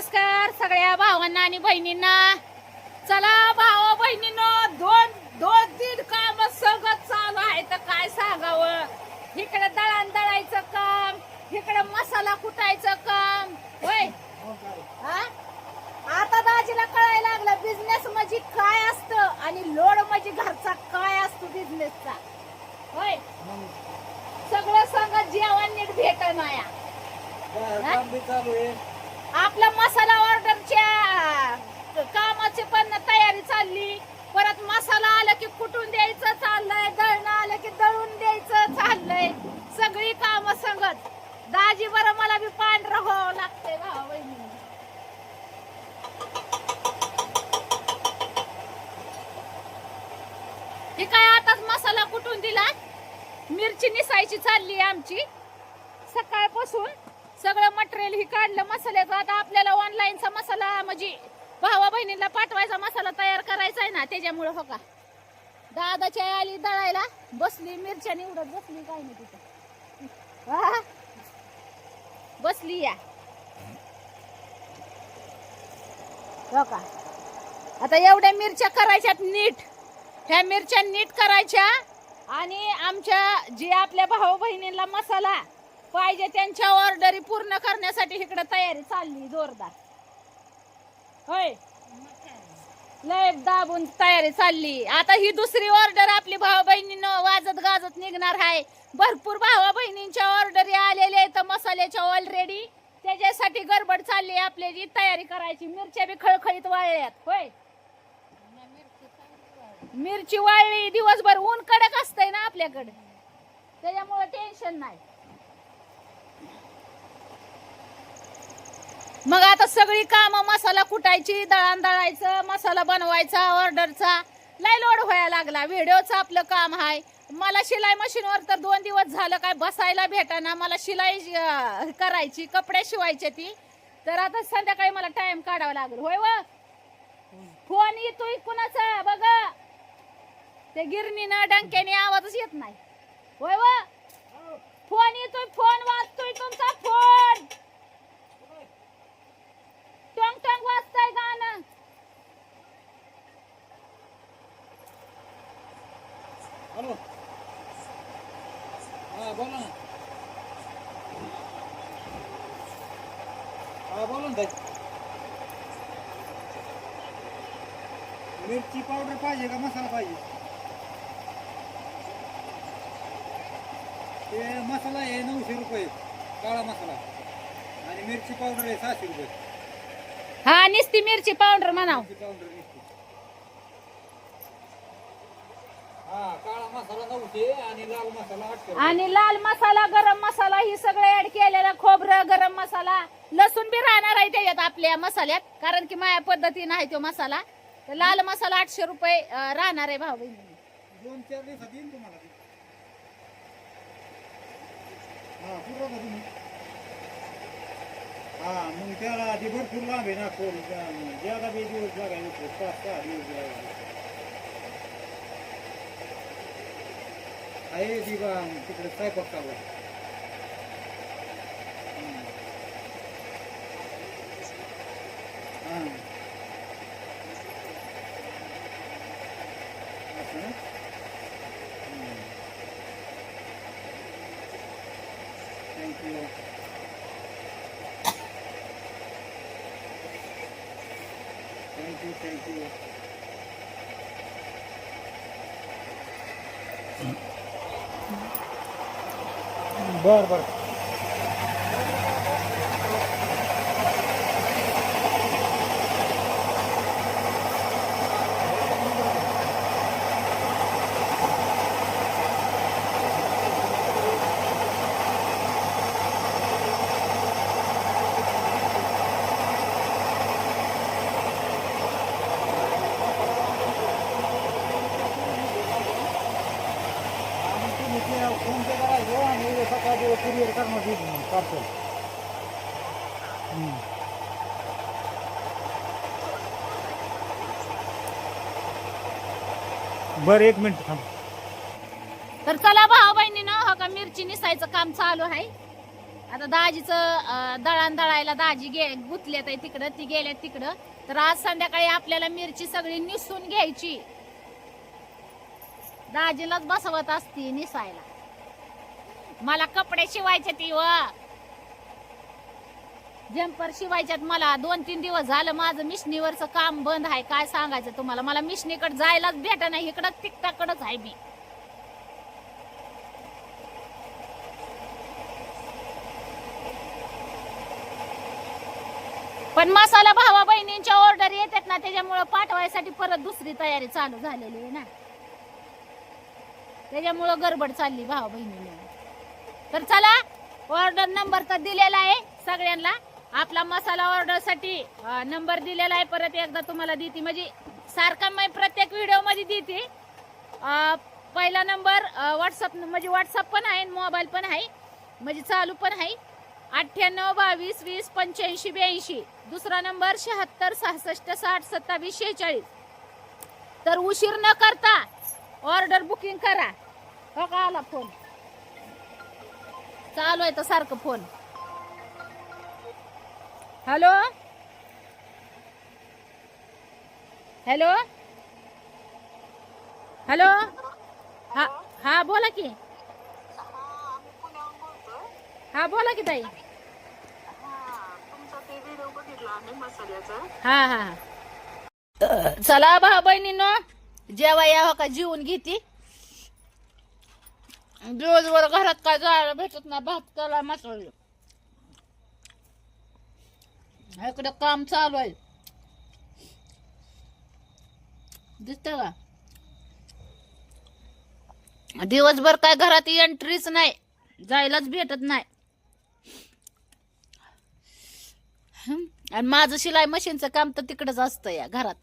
नमस्कार सगळ्या भावांना आणि बहिणींना. चला भावा बहिणीनं दोन दोन तीन काम सगळं चालू आहे. तर काय सांगावं? इकडे दळण दळायचं काम इकडे मसाला कुटायचं काम. होय? हा? आता दाजीला कळायला लागलं बिझनेस म्हणजे काय असतं आणि लोड म्हणजे घरचा काय असतो बिझनेसचा होय? सगळं सांगत जेवण नीट भेट माया आपला मसाला ऑर्डरच्या कामाची पण तयारी चालली. परत मसाला आला की कुटून द्यायचं चाललंय दळणं आलं की दळून द्यायचं चाललंय. सगळी काम संगत. दाजी बरं मला बी पांढरं व्हावं लागतंय भावा बहिणी हे काय आताच मसाला कुटून दिला मिरची निसायची चालली आमची. सकाळपासून सगळं मटेरियल ही काढलं मसाल्याचं आता आपल्याला ऑनलाईनचा मसाला म्हणजे भावा बहिणीला पाठवायचा मसाला तयार करायचा आहे ना त्याच्यामुळं हो का? दादाच्या आई आली दळायला बसली मिरच्या निवडत बसली काय नाही तिथं. हा? बसली या. हो का? आता एवढ्या मिरच्या करायच्यात नीट. ह्या मिरच्या नीट करायच्या आणि आमच्या जी आपल्या भाऊ बहिणींना मसाला पाहिजे त्यांच्या ऑर्डरी पूर्ण करण्यासाठी इकडे तयारी चालली जोरदार. होय. लय दाबून तयारी चालली. आता ही दुसरी ऑर्डर आपली भाऊ बहिणीनं वाजत गाजत निघणार आहे भरपूर भावा बहिणींच्या ऑर्डरी आलेल्या आहेत. मसाल्याच्या ऑलरेडी त्याच्यासाठी गडबड चालली आपल्याची तयारी करायची. मिरच्या बी खळखळीत वाळल्यात. होय. मिरची वाळली. दिवसभर ऊन कडक असतंय ना आपल्याकडे. त्याच्यामुळे टेन्शन नाही. मग आता सगळी काम मसाला कुटायची दळण दळायचं मसाला बनवायचा ऑर्डरचा. लय लोड व्हायला लागला. व्हिडिओचं आपलं काम आहे मला शिलाई मशीनवर तर दोन दिवस झालं काय बसायला भेटाना. मला शिलाई करायची कपडे शिवायचे ती. तर आता संध्याकाळी मला टाइम काढावा लागेल. होय व? फोन येतोय कुणाचा? बघा. ते गिरणीनं डंक्याने आवाजच येत नाही. होय व? फोन येतोय फोन वाचतोय तुमचा फोन. टंग वाजतंय गाणं. हॅलो. हा बोला ना. हा बोला ना ताई. मिरची पावडर पाहिजे का मसाला पाहिजे? ते मसाला आहे नऊशे रुपये काळा मसाला. आणि मिरची पावडर आहे सहाशे रुपये. हा निस्ती मिरची पावडर म्हणाव. हा आणि लाल मसाला गरम मसाला ही सगळं ऍड केलेलं खोबरं गरम मसाला. लसूण बी राहणार आहे त्याच्यात आपल्या मसाल्यात कारण की माझ्या पद्धतीनं आहे तो मसाला. तर लाल मसाला आठशे रुपये राहणार आहे भाऊ बहिणी दोन चार दिवसात येईन तुम्हाला ते. हा मग त्याला आधी भरपूर लांब आहे नागपूर कोण ज्यादा बी दिवस लागायचे पाच सहा दिवस लागायचे आहे. ती बा तिकडे स्वयंपाक चालू आहे. हम्म. हा. असं ना? हम्म. Thank you. Thank you, thank you. बरं बरं फोन पे करायचो आणि उद्या सकाळी कुरिअर करणार पार्सल बरं एक मिनिट थांब. तर चला भाऊ बहिणीनं हो का मिरची निसायचं काम चालू आहे. आता दाजीचं दळण दळायला दाजी गे गुतल्यात आहे तिकडं ती गेल्यात तिकडं. तर आज संध्याकाळी आपल्याला मिरची सगळी निसून घ्यायची. दाजीलाच बसवत असती निसायला. मला कपडे शिवायचे ती व. जम्पर शिवायच्यात मला दोन तीन दिवस झालं माझं मिशनीवरचं काम बंद आहे काय सांगायचं तुम्हाला? मला मिशनीकडे जायलाच भेट नाही इकडं तिकटाकडच आहे मी. पण मसाला भावा बहिणींच्या ऑर्डर येतात ना त्याच्यामुळं पाठवायसाठी परत दुसरी तयारी चालू झालेली आहे ना. त्याच्यामुळं गडबड चालली भावा बहिणीने. तर चला ऑर्डर नंबर तर दिलेला आहे सगळ्यांना. आपला मसाला ऑर्डरसाठी नंबर दिलेला आहे. परत एकदा तुम्हाला देते. म्हणजे सारखा मी प्रत्येक व्हिडिओमध्ये देते. पहिला नंबर व्हॉट्सअप म्हणजे व्हॉट्सअप पण आहे मोबाईल पण आहे. म्हणजे चालू पण आहे. अठ्ठ्याण्णव बावीस वीस पंच्याऐंशी ब्याऐंशी. दुसरा नंबर शहात्तर सहासष्ट साठ सत्तावीस शेहेचाळीस. तर उशीर न करता ऑर्डर बुकिंग करा. हो का आला फोन चालू आहे तर सारखं फोन हॅलो हॅलो हॅलो हा हा बोला की. हा बोला की ताई. हा हा हा. चला भाऊ बहिणीनो जेव्हा यावं हो का जीवन घेते. दिवसभर घरात काय जायला भेटत नाही भात कला मसाला. इकडे काम चालू आहे. दिसत का? दिवसभर काय घरात एंट्रीच नाही जायलाच भेटत नाही. आणि माझं शिलाई मशीनचं काम तर तिकडच असतं या घरात.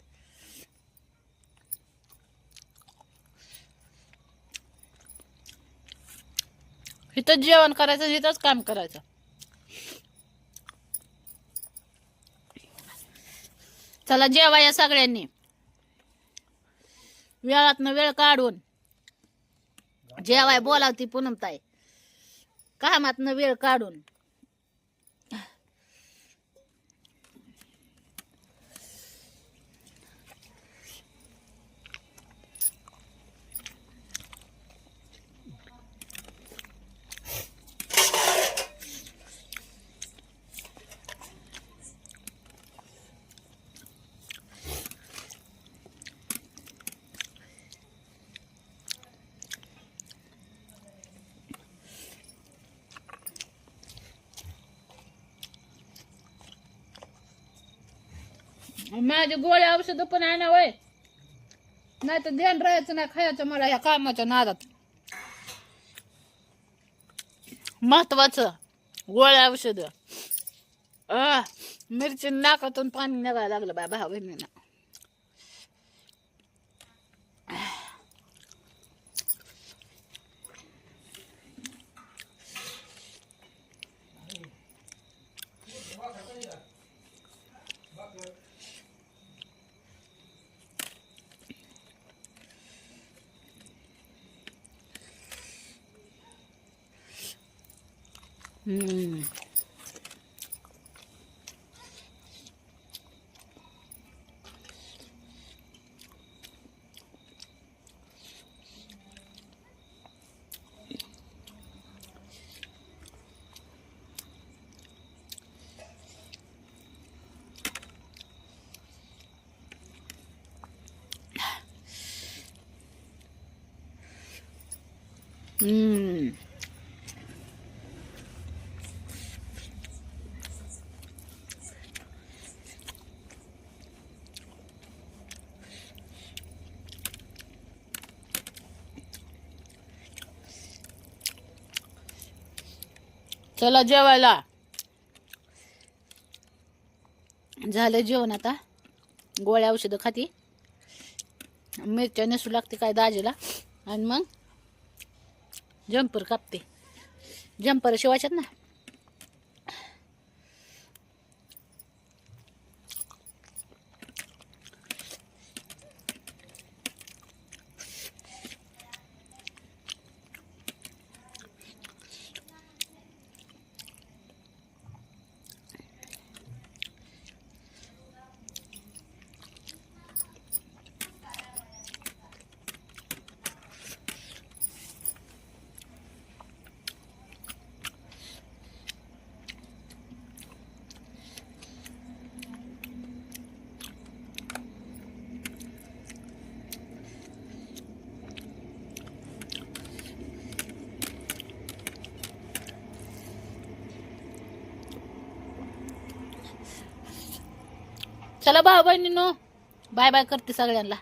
इथंच जेवण करायचं इथंच काम करायचं. चला जेवा या सगळ्यांनी. वेळातनं वेळ काढून. जेवाय बोलावती पूनमताई. कामातनं वेळ काढून. माझे गोळ्या औषध पण आणा वय. नाही तर ध्यान राहायचं नाही खायचं मला या कामाच्या नादात. महत्वाचं गोळ्या औषध. मिरची नाकातून पाणी निघायला लागलं बाबा भाऊ बहिणीला हम्म चला जेवायला. झालं जेवण आता. गोळ्या औषधं खाती. मिरच्या नसू लागते काय दाजेला. आणि मग जम्पर कापते. जम्पर शिवायच्यात ना? चला भाऊ बहिणीनो. बाय बाय करते सगळ्यांना.